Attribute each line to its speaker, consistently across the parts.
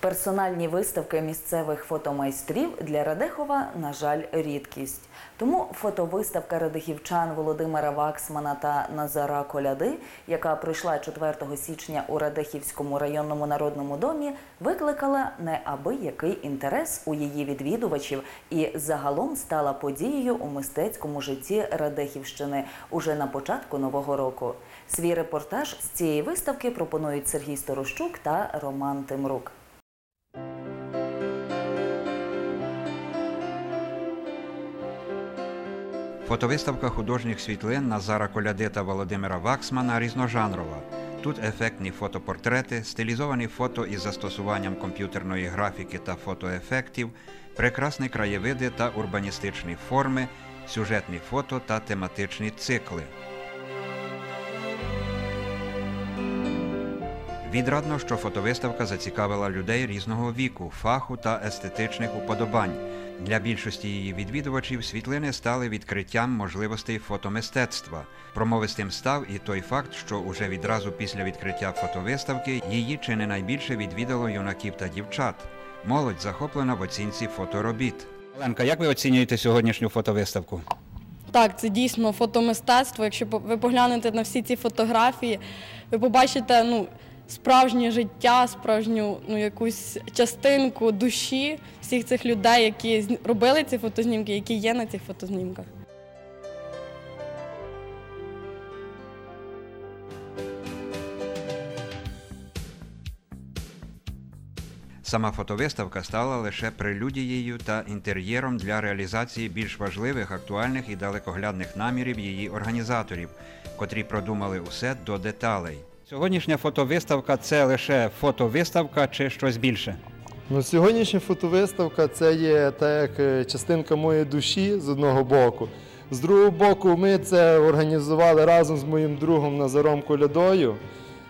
Speaker 1: Персональні виставки місцевих фотомайстрів для Радехова, на жаль, рідкість. Тому фотовиставка радихівчан Володимира Ваксмана та Назара Коляди, яка пройшла 4 січня у Радехівському районному народному домі, викликала неабиякий інтерес у її відвідувачів і загалом стала подією у мистецькому житті Радехівщини уже на початку нового року. Свій репортаж з цієї виставки пропонують Сергій Сторощук та Роман Тимрук.
Speaker 2: Фотовиставка художніх світлин Назара Коляди та Володимира Ваксмана різножанрова. Тут ефектні фотопортрети, стилізовані фото із застосуванням комп'ютерної графіки та фотоефектів, прекрасні краєвиди та урбаністичні форми, сюжетні фото та тематичні цикли. Відрадно, що фотовиставка зацікавила людей різного віку, фаху та естетичних уподобань. Для більшості її відвідувачів світлини стали відкриттям можливостей фотомистецтва. Промовистим став і той факт, що уже відразу після відкриття фотовиставки її чи не найбільше відвідало юнаків та дівчат. Молодь захоплена в оцінці фоторобіт. Оленка, як ви оцінюєте сьогоднішню фотовиставку?
Speaker 3: Так, це дійсно фотомистецтво. Якщо ви поглянете на всі ці фотографії, ви побачите ну, справжнє життя, справжню ну, якусь частинку душі всіх цих людей, які робили ці фотознімки, які є на цих фотознімках.
Speaker 2: Сама фотовиставка стала лише прелюдією та інтер'єром для реалізації більш важливих, актуальних і далекоглядних намірів її організаторів, котрі продумали усе до деталей. Сьогоднішня фотовиставка це лише фотовиставка чи щось більше?
Speaker 4: Ну, сьогоднішня фотовиставка це є так як е, частинка моєї душі з одного боку. З другого боку, ми це організували разом з моїм другом Назаром Колядою,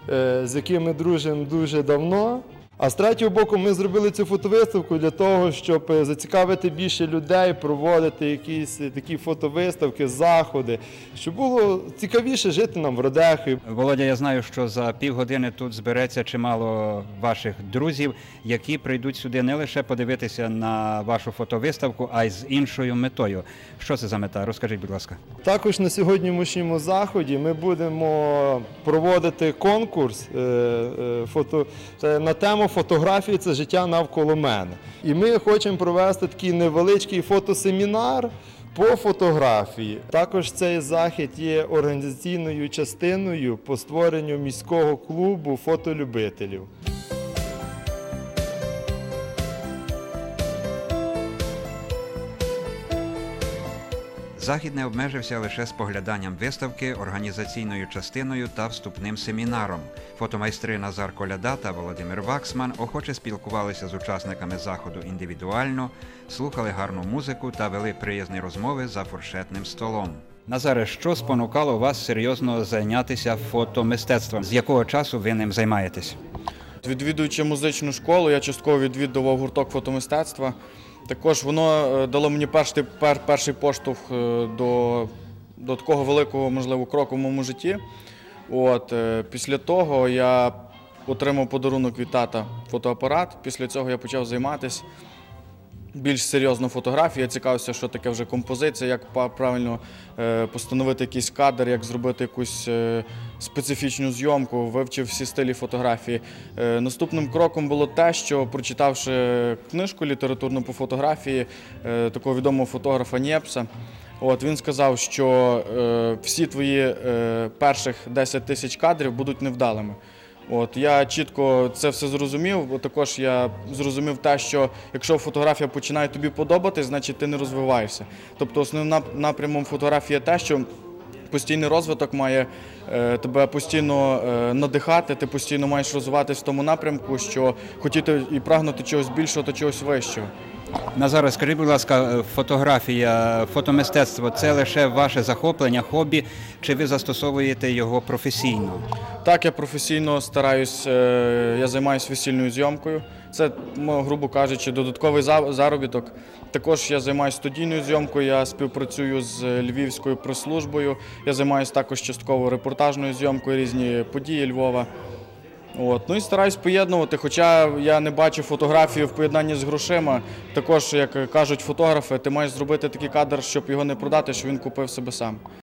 Speaker 4: е, з яким ми дружимо дуже давно. А з третього боку, ми зробили цю фотовиставку для того, щоб е, зацікавити більше людей, проводити якісь е, такі фотовиставки, заходи, щоб було цікавіше жити нам в Радехові.
Speaker 2: Володя, я знаю, що за півгодини тут збереться чимало ваших друзів, які прийдуть сюди не лише подивитися на вашу фотовиставку, а й з іншою метою. Що це за мета? Розкажіть, будь ласка.
Speaker 4: Також на сьогоднішньому заході ми будемо проводити конкурс е, фото, на тему фотографії це життя навколо мене. І ми хочемо провести такий невеличкий фотосемінар по фотографії. Також цей захід є організаційною частиною по створенню міського клубу фотолюбителів.
Speaker 2: Захід не обмежився лише спогляданням виставки, організаційною частиною та вступним семінаром. Фотомайстри Назар Коляда та Володимир Ваксман охоче спілкувалися з учасниками заходу індивідуально, слухали гарну музику та вели приязні розмови за фуршетним столом. Назаре, що спонукало вас серйозно зайнятися фотомистецтвом? З якого часу ви ним займаєтесь?
Speaker 5: Відвідуючи музичну школу, я частково відвідував гурток фотомистецтва. Також воно е, дало мені перший, перший поштовх е, до, до такого великого, можливо, кроку в моєму житті. От, е, після того я отримав подарунок від тата фотоапарат. Після цього я почав займатися більш серйозно фотографією. Я цікавився, що таке вже композиція, як правильно е, постановити якийсь кадр, як зробити якусь е, специфічну зйомку, вивчив всі стилі фотографії. Е, Наступним кроком було те, що прочитавши книжку літературну по фотографії такого відомого фотографа Нєпса. От він сказав, що е, всі твої е, перших 10 тисяч кадрів будуть невдалими. От я чітко це все зрозумів. Також я зрозумів те, що якщо фотографія починає тобі подобатись, значить ти не розвиваєшся. Тобто основним напрямом фотографії те, що постійний розвиток має е, тебе постійно е, надихати, ти постійно маєш розвиватись в тому напрямку, що хотіти і прагнути чогось більшого та чогось вищого.
Speaker 2: Назаре, скажіть, будь ласка, фотографія, фотомистецтво це лише ваше захоплення, хобі, чи ви застосовуєте його професійно?
Speaker 5: Так, я професійно стараюсь, е, я займаюся весільною зйомкою. Це, грубо кажучи, додатковий заробіток. Також я займаюся студійною зйомкою, я співпрацюю з Львівською прес-службою. Я займаюся також частково репортажною зйомкою, різні події Львова. От. Ну і стараюсь поєднувати, хоча я не бачу фотографії в поєднанні з грошима. Також, як кажуть фотографи, ти маєш зробити такий кадр, щоб його не продати, щоб він купив себе сам.